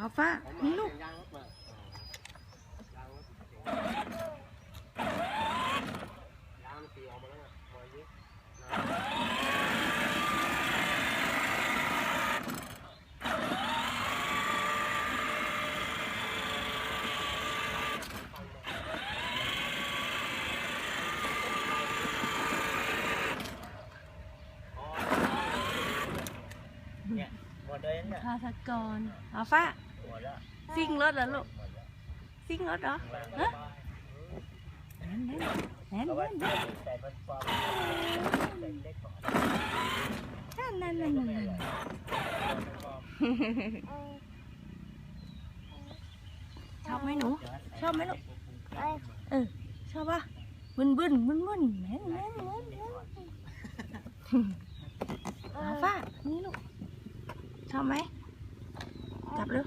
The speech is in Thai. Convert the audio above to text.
อัลฟานี่ลูกยางรถมาอยางรถยางมันตีออกมาแล้วไงปล่อยยิบเนี่ยหมดเลยเนี่ยพาสกรอัลฟาหมดแล้ว ซิ่งรถเหรอลูกซิ่งรถเหรอฮะแหนแหนนเอาแหไว้นใส่ใส่มันฟอร์มใส่เล็กก่อนนั่นนั่นนั่นนั่นชอบไหมหนู ชอบไหมลูกเออชอบปะบึนบึนบึนบึนแหนแหนแหนแหนอัลฟานี่ลูก ชอบไหมจับเลย